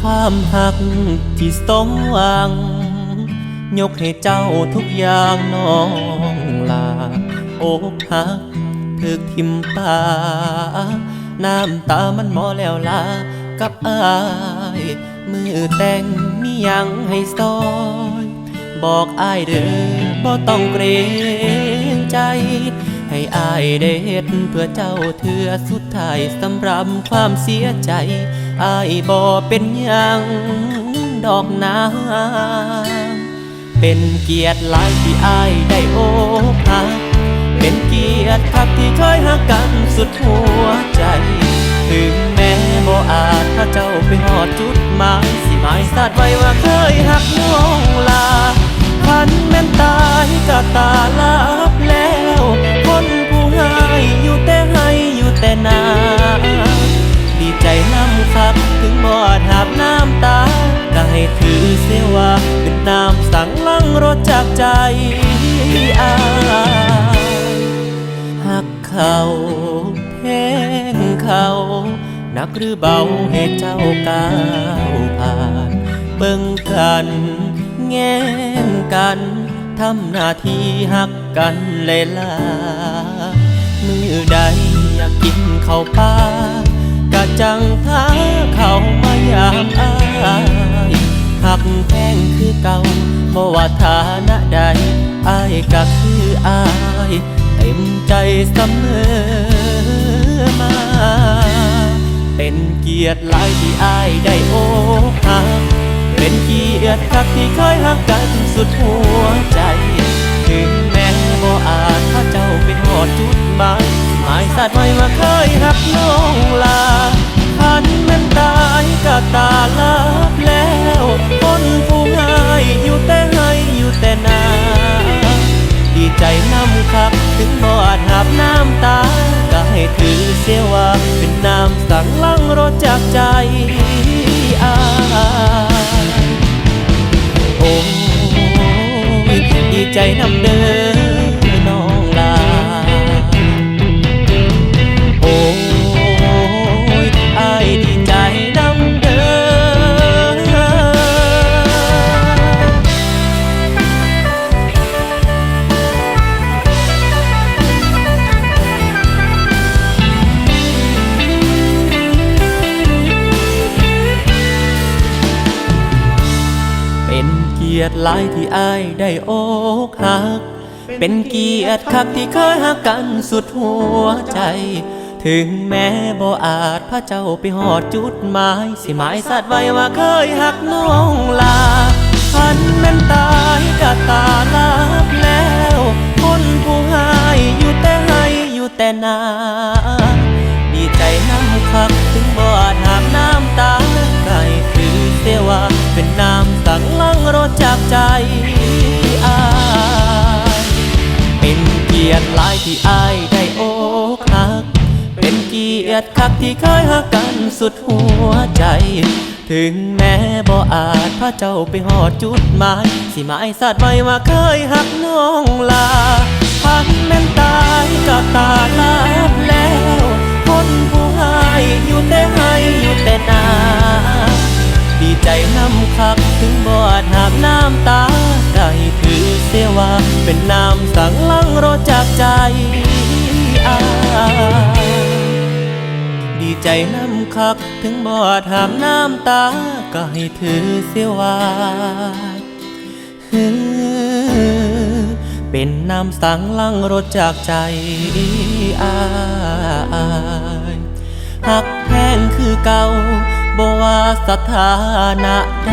ความหักที่สมหวัง ยกให้เจ้าทุกอย่างน้องลาอกหักถึกทิมตา น้ำตามันหมอแล้วลากับอาย มือแต่งมียังให้ซอย บอกอายเด้อบ่ต้องเกรงใจ ให้อายได้เฮ็ดเพื่อเจ้าเถื่อสุดท้ายสำรับความเสียใจ อายบ่เป็นยังดอกนาเป็นเกียรติหลายที่อายได้โอกหักเป็นเกียรติคักที่เคยหักกันสุดหัวใจ ถึงแม้บ่อาจถ้าเจ้าไปหอดจุดหมายสิหมายสาดไว้ว่าเคยหักน้อง เขาแพงเขานักหรือเบาให้เจ้าก้าวผ่าน เบิ่งกัน แง่งกันทำหน้าที่หักกันเลยล่ะมือใดอยากกินข้าวปลากะจังท้าเขามายามอายหักแพงคือเก่าบ่ว่าฐานะใดอายก็คืออาย เต็มใจเสมอมา เป็นเกียรติหลายที่อายได้โอ้หักเป็นเกียรติครับที่เคยหักกันสุดหัวใจ ถึงแม้บ่อาจถ้าเจ้าเป็นหอดจุดหมายหมายสัตว์ไว้ ให้ถือเสียว่า เป็นน้ำสั่งลังรถจากใจอายโอ้ยดีใจน้ำเด้อ ยรติหลายที่อายได้อกหัก เป็นเกียรติคักที่เคยหักกันสุดหัวใจ ถึงแม้บ่อาจพระเจ้าไปหอดจุดหมาย สิหมายสัตว์ไว้ว่าเคยหักน้องลาพันแม่นตายก็ตาลับแล้ว คนผู้ให้อยู่แต่ให้อยู่แต่นา ดีใจน้ำคักถึง ใจอายเป็นเกียรติหลายที่อายได้โอกหัก เป็นเกียรติคักที่เคยหักกันสุดหัวใจ ถึงแม้บ่อาจพระเจ้าไปหอดจุดหมายสิหมายสัตว์ไว้ว่าเคยหักน้องลาพันแม่นตายก็ตาลับ เป็นน้ำสั่งลังรถจากใจอายดีใจน้ำคักถึงบอดหามน้ำตา ก็ให้ถือเสียว่าเป็นน้ำสังลังรถจากใจอายหักแพงคือเก่าบ่ว่าสถานะใด